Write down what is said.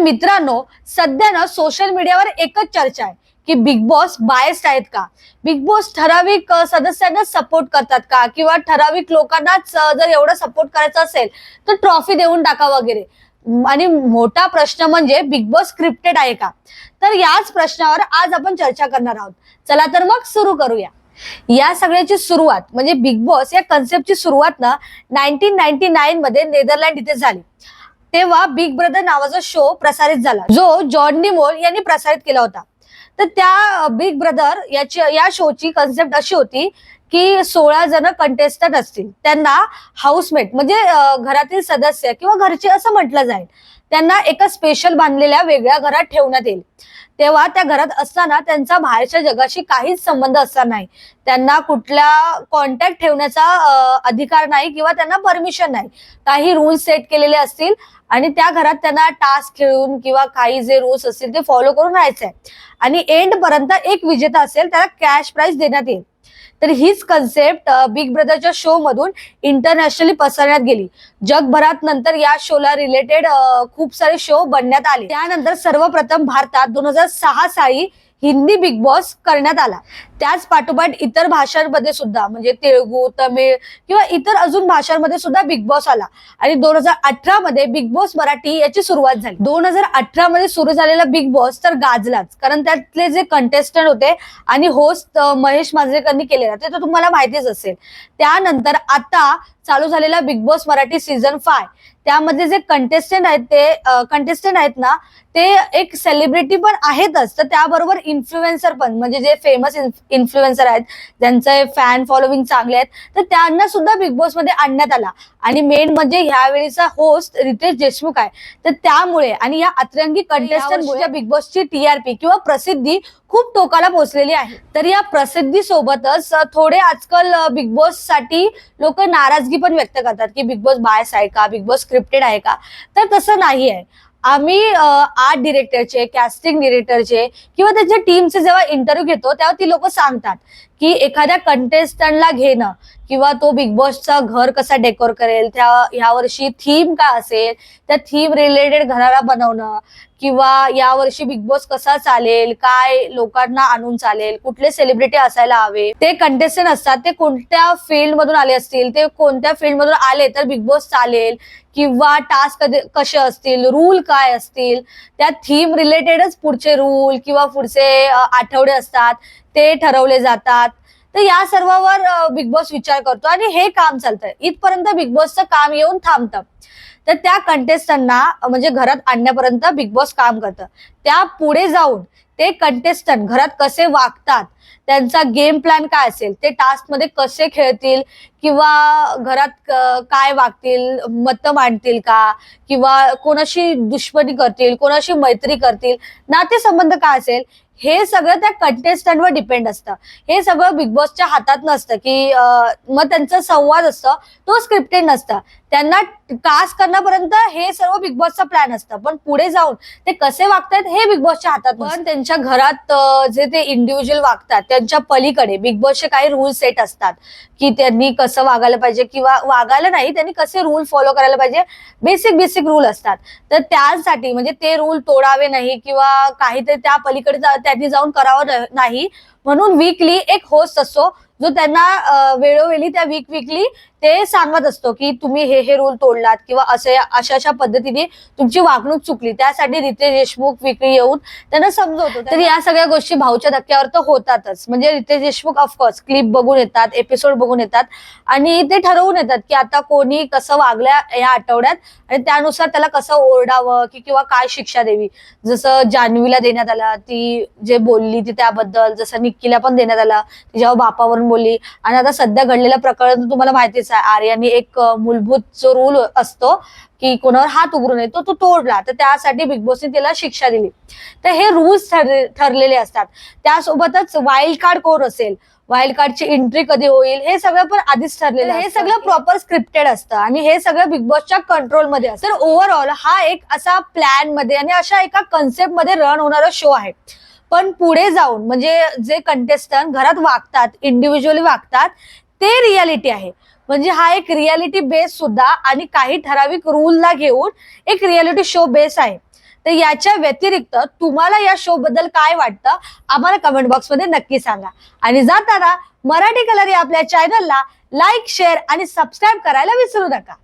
मित्रांनो सध्या ना सोशल मीडियावर एकच चर्चा आहे की बिग बॉस बायस्ड आहेत का? बिग बॉस ठराविक सदस्यांना सपोर्ट करतात का? किंवा ठराविक लोकांनाच जर एवढं सपोर्ट करायचा असेल तर ट्रॉफी देऊन टाका वगैरे. आणि मोठा प्रश्न म्हणजे बिग बॉस स्क्रिप्टेड आहे का? तर याच प्रश्नावर आज आपण चर्चा करणार आहोत. चला तर मग सुरू करूया. या सगळ्याची सुरुवात म्हणजे बिग बॉस या कन्सेप्टची सुरुवात ना नाईन्टीन नाईन्टी नाईन मध्ये नेदरलँड इथे झाली. तेव्हा बिग ब्रदर नावाचा शो प्रसारित झाला. जो जॉन डिमोल यांनी प्रसारित केला होता. तर त्या बिग ब्रदर याची या शोची कन्सेप्ट अशी होती की सोळा जण कंटेस्टंट असतील. त्यांना हाऊसमेट म्हणजे घरातील सदस्य किंवा घरचे असं म्हटलं जाईल. त्यांना एका स्पेशल बांधलेल्या वेगळ्या घरात ठेवण्यात येईल. तेव्हा त्या घरात असताना त्यांचा बाहेरच्या जगाशी काहीच संबंध असणार नाही. त्यांना कुठल्या कॉन्टॅक्ट ठेवण्याचा अधिकार नाही किंवा त्यांना परमिशन नाही. काही रूल्स सेट केलेले असतील आणि त्या घरात त्यांना टास्क खेळून किंवा काही जे रूल्स असतील ते फॉलो करून राहायचे आहे आणि एंड पर्यंत एक विजेता असेल त्याला कॅश प्राइस देण्यात येईल. तर हीच कन्सेप्ट बिग ब्रदरच्या शो मधून इंटरनॅशनली पसरण्यात गेली. जगभरात नंतर या शोला रिलेटेड खूप सारे शो बनण्यात आले. त्यानंतर सर्वप्रथम भारतात दोन हजार सहा साली हिंदी बिग बॉस करण्यात आला. त्याच पाठोपाठ इतर भाषांमध्ये सुद्धा म्हणजे तेलुगू तमिळ किंवा इतर अजून भाषांमध्ये सुद्धा बिग बॉस आला. आणि दोन हजार अठरा मध्ये बिग बॉस मराठी याची सुरुवात झाली. दोन हजार अठरा मध्ये सुरू झालेला बिग बॉस तर गाजलाच कारण त्यातले जे कंटेस्टंट होते आणि होस्ट महेश मांजरेकरनी केलेला ते तर तुम्हाला माहितीच असेल. त्यानंतर आता चालू झालेला Bigg Boss Marathi season five त्यामध्ये जे कंटेस्टंट आहेत ते कंटेस्टंट आहेत ना ते एक सेलिब्रिटी पण आहेतच. तर त्याबरोबर इन्फ्लुएन्सर पण म्हणजे जे फेमस इन्फ्लुएन्सर आहेत ज्यांचे फॅन फॉलोविंग चांगले आहेत तर त्यांना सुद्धा बिग बॉसमध्ये आणण्यात आला. आणि मेन म्हणजे ह्यावेळीचा होस्ट रितेश देशमुख आहे. तर त्यामुळे आणि या अतरंगी कंटेस्टंटमुळे बिग बॉसची टीआरपी किंवा प्रसिद्धी खूप टोकाला पोहोचलेली आहे. तर या प्रसिद्धी सोबतच थोडे आजकाल बिग बॉससाठी लोक नाराजगी पण व्यक्त करतात की बिग बॉस बायस आहे का? बिग बॉस स्क्रिप्टेड आहे का? तर तसं नाही आहे आम्ही आर्ट डिरेक्टरचे कॅस्टिंग डिरेक्टरचे किंवा त्यांच्या टीमचे जेव्हा इंटरव्ह्यू घेतो तेव्हा ती लोक सांगतात. की एखाद्या कंटेस्टंटला घेणं किंवा तो बिग बॉसचा घर कसा डेकोर करेल त्या ह्या वर्षी थीम काय असेल त्या थीम रिलेटेड घराला बनवणं किंवा यावर्षी बिग बॉस कसा चालेल काय लोकांना आणून चालेल कुठले सेलिब्रिटी असायला हवे ते कंटेस्टंट असतात ते कोणत्या फील्ड मधून आले असतील ते कोणत्या फील्ड मधून आले तर बिग बॉस चालेल किंवा टास्क कसे असतील रूल काय असतील त्या थीम रिलेटेडच पुढचे रूल किंवा पुढचे आठवडे असतात ते ठरवले जातात. तर या सर्वावर बिग बॉस विचार करतो आणि हे काम चालतं इथपर्यंत बिग बॉसचं काम येऊन थांबतं. तर त्या कंटेस्टंटना म्हणजे घरात आणण्यापर्यंत बिग बॉस काम करतं. त्या पुढे जाऊन ते कंटेस्टंट घरात कसे वागतात त्यांचा गेम प्लॅन काय असेल ते टास्कमध्ये कसे खेळतील किंवा घरात काय वागतील मत मांडतील का किंवा कोणाशी दुश्मनी करतील कोणाशी मैत्री करतील नातेसंबंध काय असेल हे सगळं त्या कंटेस्टंटवर डिपेंड असतं. हे सगळं बिग बॉसच्या हातात नसतं की मग त्यांचा संवाद असतं तो स्क्रिप्टेड नसतं. त्यांना कास्ट करण्यापर्यंत हे सर्व बिग बॉसचा प्लॅन असतं. पण पुढे जाऊन ते कसे वागतात हे बिग बॉसच्या हातात पण त्यांच्या घरात जे ते इंडिव्हिज्युअल वागतात त्यांच्या पलीकडे बिग बॉसचे काही रूल सेट असतात की त्यांनी कसं वागायला पाहिजे किंवा वागायला नाही त्यांनी कसे रूल फॉलो करायला पाहिजे बेसिक बेसिक रूल असतात. तर त्यासाठी म्हणजे ते रूल तोडावे नाही किंवा काहीतरी त्या पलीकडे त्यांनी जाऊन करावं नाही. म्हणून वीकली एक होस्ट असतो जो त्यांना वेळोवेळी त्या वीक वीकली ते सांगत असतो की तुम्ही हे हे रूल तोडलात किंवा असे अशा अशा पद्धतीने तुमची वागणूक चुकली. त्यासाठी रितेश देशमुख विक्री येऊन त्यांना समजवतो. तर या सगळ्या गोष्टी भाऊच्या धक्क्यावर तर होतातच. म्हणजे रितेश देशमुख ऑफकोर्स क्लिप बघून येतात एपिसोड बघून येतात आणि ते ठरवून येतात की आता कोणी कसं वागल्या या आठवड्यात आणि त्यानुसार त्याला कसं ओरडावं की किंवा काय शिक्षा द्यावी. जसं जान्हवीला देण्यात आला ती जे बोलली ती त्याबद्दल जसं निक्कीला पण देण्यात आला ती जेव्हा बापावरून बोलली. आणि आता सध्या घडलेलं प्रकरण तुम्हाला माहितीच आहे आर्याने एक अं, मूलभूत जो रूल असतो की कोणावर हात उघडू नये तो तो तोडला. तर त्यासाठी बिग बॉसने त्याला शिक्षा दिली. तर हे रूल्स ठरलेले असतात. त्यासोबतच वाईल्ड कार्ड कोण असेल? वाईल्ड कार्डची एंट्री कधी होईल? हे सगळं पण आधीच ठरलेलं हे सगळं प्रॉपर स्क्रिप्टेड असतं आणि हे सगळं बिग बॉसच्या कंट्रोलमध्ये असतं. तर ओव्हरऑल हा एक असा प्लॅनमध्ये आणि अशा एका कन्सेप्टमध्ये रन होणारा शो आहे. पण पुढे जाऊन म्हणजे जे कंटेस्टंट घरात वागतात इंडिव्हिज्युअली वागतात ते रियालिटी आहे. म्हणजे हा एक रियालिटी बेस सुद्धा आणि काही ठराविक रूलला घेऊन एक रियालिटी शो बेस आहे. तर याच्या व्यतिरिक्त तुम्हाला या शो बद्दल काय वाटतं आम्हाला कमेंट बॉक्समध्ये नक्की सांगा. आणि जाताना मराठी कलर या आपल्या चॅनलला लाईक शेअर आणि सबस्क्राईब करायला विसरू नका.